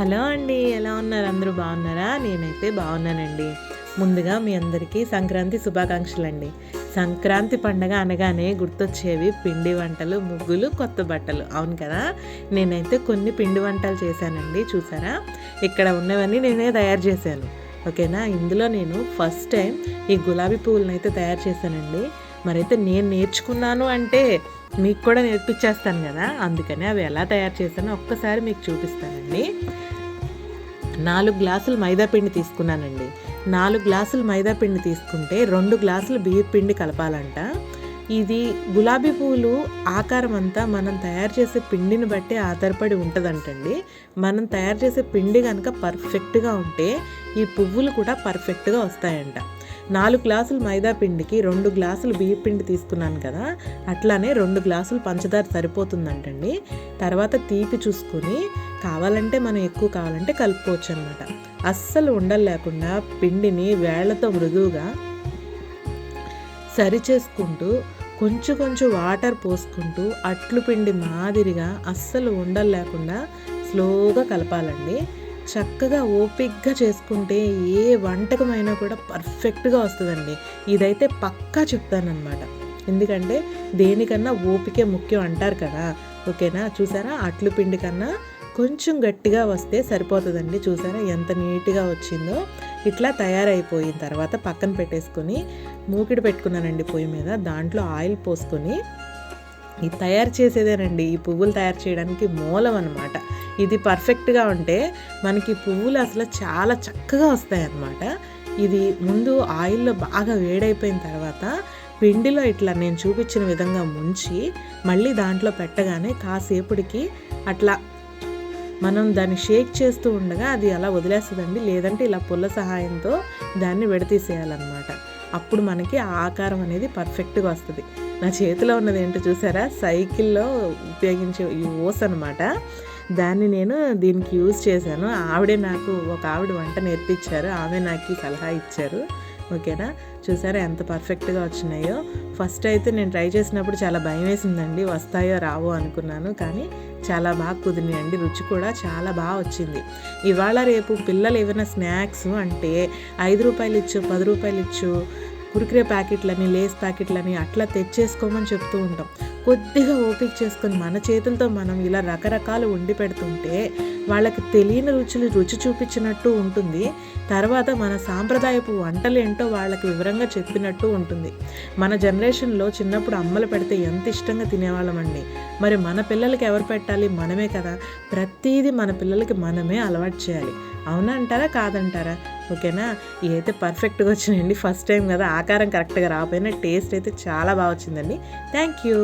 Hello అండి ఎలా ఉన్నారు? అందరూ బాగున్నారా? నేనైతే బాగున్నానండి. ముందుగా మీ అందరికీ సంక్రాంతి శుభాకాంక్షలు అండి సంక్రాంతి పండగ అనగానే గుర్తొచ్చేవి పిండి వంటలు ముగ్గులు కొత్త బట్టలు. అవును కదా? నేనైతే కొన్ని పిండి వంటలు చేశానండి చూసారా? ఇక్కడ ఉన్నవన్నీ నేనే తయారు చేశాను. ఓకేనా? ఇందులో నేను ఫస్ట్ టైం ఈ గులాబీ పువ్వులను అయితే తయారు చేశానండి. మరైతే నేను నేర్చుకున్నాను అంటే మీకు కూడా నేర్పించేస్తాను కదా? అందుకని అవి ఎలా తయారు చేశానో ఒక్కసారి మీకు చూపిస్తానండి. నాలుగు గ్లాసులు మైదా పిండి తీసుకున్నానండి. నాలుగు గ్లాసులు మైదా పిండి తీసుకుంటే రెండు గ్లాసులు బియ్య పిండి కలపాలంట. ఇది గులాబీ పువ్వులు ఆకారం అంతా మనం తయారు చేసే పిండిని బట్టి ఆధారపడి ఉంటుందంటండి. మనం తయారు చేసే పిండి కనుక పర్ఫెక్ట్గా ఉంటే ఈ పువ్వులు కూడా పర్ఫెక్ట్గా వస్తాయంట. నాలుగు గ్లాసులు మైదా పిండికి రెండు గ్లాసులు బియ్య పిండి తీసుకున్నాను కదా అట్లానే రెండు గ్లాసులు పంచదార సరిపోతుందంటండి. తర్వాత తీపి చూసుకొని కావాలంటే మనం ఎక్కువ కావాలంటే కలుపుకోవచ్చు అనమాట అస్సలు ఉండలు లేకుండా పిండిని వేళ్ళతో మృదువుగా సరి చేసుకుంటూ కొంచెం కొంచెం వాటర్ పోసుకుంటూ అట్లు పిండి మాదిరిగా అస్సలు ఉండలు లేకుండా స్లోగా కలపాలండి. చక్కగా ఓపిక్గా చేసుకుంటే ఏ వంటకమైనా కూడా పర్ఫెక్ట్గా వస్తుందండి. ఇదైతే పక్కా చెప్తానమాట ఎందుకంటే దేనికన్నా ఓపికే ముఖ్యం అంటారు కదా. ఓకేనా? చూసారా? అట్లు పిండి కన్నా కొంచెం గట్టిగా వస్తే సరిపోతుందండి. చూసారా ఎంత నీట్గా వచ్చిందో. ఇట్లా తయారైపోయిన తర్వాత పక్కన పెట్టేసుకొని మూకిడి పెట్టుకున్నానండి పొయ్యి మీద. దాంట్లో ఆయిల్ పోసుకొని ఇది తయారు చేసేదేనండి. ఈ పువ్వులు తయారు చేయడానికి మూలం అనమాట ఇది పర్ఫెక్ట్గా ఉంటే మనకి పువ్వులు అసలు చాలా చక్కగా వస్తాయన్నమాట. ఇది ముందు ఆయిల్లో బాగా వేడైపోయిన తర్వాత పిండిలో ఇట్లా నేను చూపించిన విధంగా ముంచి మళ్ళీ దాంట్లో పెట్టగానే కాసేపటికి అట్లా మనం దాన్ని షేక్ చేస్తూ ఉండగా అది అలా వదిలేస్తుందండి. లేదంటే ఇలా పుల్ల సహాయంతో దాన్ని విడతీసేయాలన్నమాట. అప్పుడు మనకి ఆకారం అనేది పర్ఫెక్ట్గా వస్తుంది. నా చేతిలో ఉన్నది ఏంటో చూసారా? సైకిల్లో ఉపయోగించే ఈ ఓస్ అనమాట దాన్ని నేను దీనికి యూజ్ చేశాను. ఆవిడే నాకు ఒక ఆవిడ వంట నేర్పించారు. ఆమె నాకు సలహా ఇచ్చారు. ఓకేనా? చూసారా ఎంత పర్ఫెక్ట్గా వచ్చినాయో? ఫస్ట్ అయితే నేను ట్రై చేసినప్పుడు చాలా భయం వేసిందండి. వస్తాయో రావో అనుకున్నాను. కానీ చాలా బాగా కుదిరినాయండి. రుచి కూడా చాలా బాగా వచ్చింది. ఇవాళ రేపు పిల్లలు ఏమైనా స్నాక్స్ అంటే ఐదు రూపాయలు ఇచ్చు పది రూపాయలు ఇచ్చు కురికిరే ప్యాకెట్లని లేస్ ప్యాకెట్లని అట్లా తెచ్చేసుకోమని చెప్తూ ఉంటాం. కొద్దిగా ఓపిక చేసుకొని మన చేతులతో మనం ఇలా రకరకాలు వండి పెడుతుంటే వాళ్ళకి తెలియని రుచులు రుచి చూపించినట్టు ఉంటుంది. తర్వాత మన సాంప్రదాయపు వంటలు ఏంటో వాళ్ళకి వివరంగా చెప్పినట్టు ఉంటుంది. మన జనరేషన్లో చిన్నప్పుడు అమ్మలు పెడితే ఎంత ఇష్టంగా తినేవాళ్ళమండి మరి మన పిల్లలకి ఎవరు పెట్టాలి? మనమే కదా. ప్రతిదీ మన పిల్లలకి మనమే అలవాటు చేయాలి. అవునా అంటారా కాదంటారా? ఓకేనా? ఇదైతే పర్ఫెక్ట్గా వచ్చినాయండి ఫస్ట్ టైం కదా ఆకారం కరెక్ట్గా రాకపోయినా టేస్ట్ అయితే చాలా బాగా వచ్చిందండి. Thank you